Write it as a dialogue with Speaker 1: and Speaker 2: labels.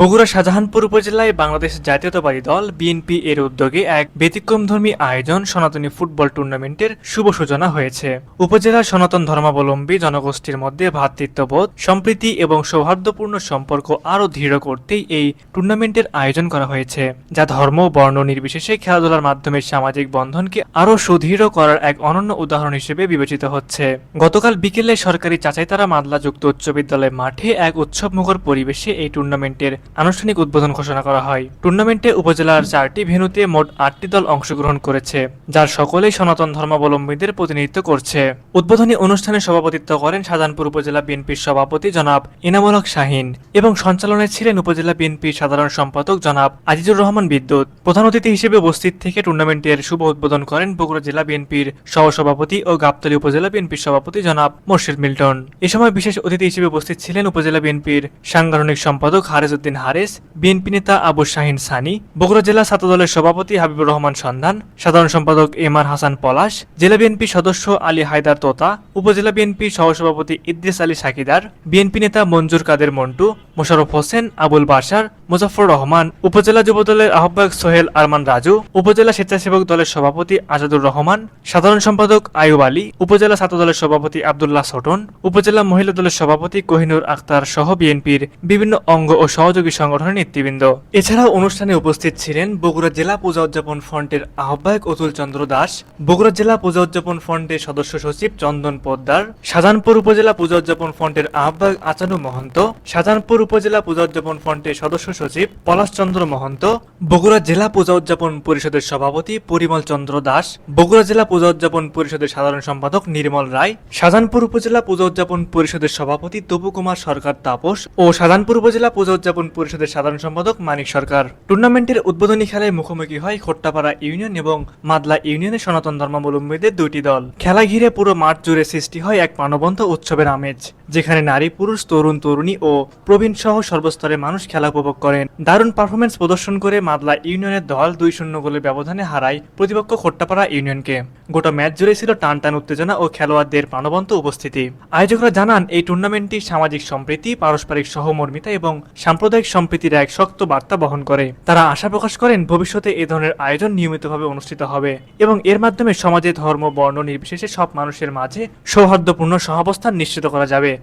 Speaker 1: বগুড়া শাহজাহানপুর উপজেলায় বাংলাদেশ জাতীয়তাবাদী দল বিএনপি এর উদ্যোগে এক ব্যতিক্রমধর্মী আয়োজন সনাতনী ফুটবল টুর্নামেন্টের শুভ সূচনা হয়েছে। উপজেলার সনাতন ধর্মাবলম্বী জনগোষ্ঠীর মধ্যে ভ্রাতৃত্ববোধ, সম্প্রীতি এবং সৌহার্দ্যপূর্ণ সম্পর্ক আরও দৃঢ় করতেই এই টুর্নামেন্টের আয়োজন করা হয়েছে, যা ধর্ম বর্ণ নির্বিশেষে খেলাধুলার মাধ্যমে সামাজিক বন্ধনকে আরও সুদৃঢ় করার এক অনন্য উদাহরণ হিসেবে বিবেচিত হচ্ছে। গতকাল বিকেলে সরকারি চাচাইতারা মাদলাযুক্ত উচ্চ বিদ্যালয় মাঠে এক উৎসবমুখর পরিবেশে এই টুর্নামেন্টের আনুষ্ঠানিক উদ্বোধন ঘোষণা করা হয়। টুর্নামেন্টে উপজেলার চারটি ভেন্যুতে মোট আটটি দল অংশগ্রহণ করেছে, যার সকলেই সনাতন ধর্মাবলম্বীদের প্রতিনিধিত্ব করছে। উদ্বোধনী অনুষ্ঠানে সভাপতিত্ব করেন শাহজাহানপুর উপজেলা বিএনপির সভাপতি জনাব ইনামুল হক শাহিন এবং সঞ্চালনায় ছিলেন উপজেলা বিএনপির সাধারণ সম্পাদক জনাব আজিজুর রহমান বিদ্যুৎ। প্রধান অতিথি হিসেবে উপস্থিত থেকে টুর্নামেন্টের শুভ উদ্বোধন করেন বগুড়া জেলা বিএনপির সহসভাপতি ও গাবতলী উপজেলা বিএনপির সভাপতি জনাব মোর্শেদ মিল্টন। এ সময় বিশেষ অতিথি হিসেবে উপস্থিত ছিলেন উপজেলা বিএনপির সাংগঠনিক সম্পাদক হারেস উদ্দিন হারেস, বিএনপি নেতা আবু শাহিন সানি, বগুড়া জেলা ছাত্রদলের সভাপতি হাবিবুর রহমান সন্ধান, সাধারণ সম্পাদক এম আর হাসান পলাশ, জেলা বিএনপি সদস্য আলী হায়দার তোতা, উপজেলা বিএনপি সহসভাপতি ইদ্রিস আলী সাকিদার, বিএনপি নেতা মঞ্জুর কাদের মন্টু মোশাররফ হোসেন, আবুল বাশার মুজাফর রহমান, উপজেলা যুবদলের আহ্বায়ক সোহেল আরমান রাজু, উপজেলা স্বেচ্ছাসেবক দলের সভাপতি আজাদুর রহমান, সাধারণ সম্পাদক আয়ুব আলী, উপজেলা ছাত্র দলের সভাপতি আবদুল্লাহ সটন, উপজেলা মহিলা দলের সভাপতি কোহিনুর আক্তার সহ বিএনপির বিভিন্ন অঙ্গ ও সহযোগী সংগঠনের নেতৃবৃন্দ। এছাড়াও অনুষ্ঠানে উপস্থিত ছিলেন বগুড়া জেলা পূজা উদযাপন ফ্রন্টের আহ্বায়ক অতুল চন্দ্র দাস, বগুড়া জেলা পূজা উদযাপন ফ্রন্টের সদস্য সচিব চন্দন পোদ্দার, শাহজাহানপুর উপজেলা পূজা উদযাপন ফ্রন্টের আহ্বায়ক আচানু মহন্ত, শাহজাহানপুর উপজেলা পূজা উদযাপন ফ্রন্টের সদস্য সচিব পলাশ চন্দ্র মহন্ত, বগুড়া জেলা পূজা উদযাপন পরিষদের সভাপতি পরিমল চন্দ্র দাস, বগুড়া জেলা পূজা উদযাপন পরিষদের সাধারণ সম্পাদক নির্মল রায়, শাহজাহানপুর উপজেলা পূজা উদযাপন পরিষদের সভাপতি তপু কুমার সরকার তাপস ও শাহজাহানপুর উপজেলা পূজা উদযাপন পরিষদের সাধারণ সম্পাদক মানিক সরকার। টুর্নামেন্টের উদ্বোধনী খেলায় মুখোমুখি হয় খোট্টাপাড়া ইউনিয়ন এবং মাদলা ইউনিয়নের সনাতন ধর্মাবলম্বীদের দুইটি দল। খেলা ঘিরে পুরো মাঠ জুড়ে সৃষ্টি হয় এক প্রাণবন্ত উৎসবের আমেজ। যেখানে নারী, পুরুষ, তরুণ, তরুণী ও প্রবীণ সহ সর্বস্তরের মানুষ খেলা উপভোগ করেন। দারুণ পারফরমেন্স প্রদর্শন করে মাদলা ইউনিয়নের দল দুই শূন্য গোলের ব্যবধানে হারায় প্রতিপক্ষ খোট্টাপাড়া ইউনিয়নকে। গোটা ম্যাচ জুড়ে ছিল টান টান উত্তেজনা ও খেলোয়াড়দের প্রাণবন্ত উপস্থিতি। আয়োজকরা জানান, এই টুর্নামেন্টটি সামাজিক সম্প্রীতি, পারস্পরিক সহমর্মিতা এবং সাম্প্রদায়িক সম্প্রীতির এক শক্ত বার্তা বহন করে। তারা আশা প্রকাশ করেন, ভবিষ্যতে এ ধরনের আয়োজন নিয়মিতভাবে অনুষ্ঠিত হবে এবং এর মাধ্যমে সমাজে ধর্ম, বর্ণ নির্বিশেষে সব মানুষের মাঝে সৌহার্দ্যপূর্ণ সহাবস্থান নিশ্চিত করা যাবে।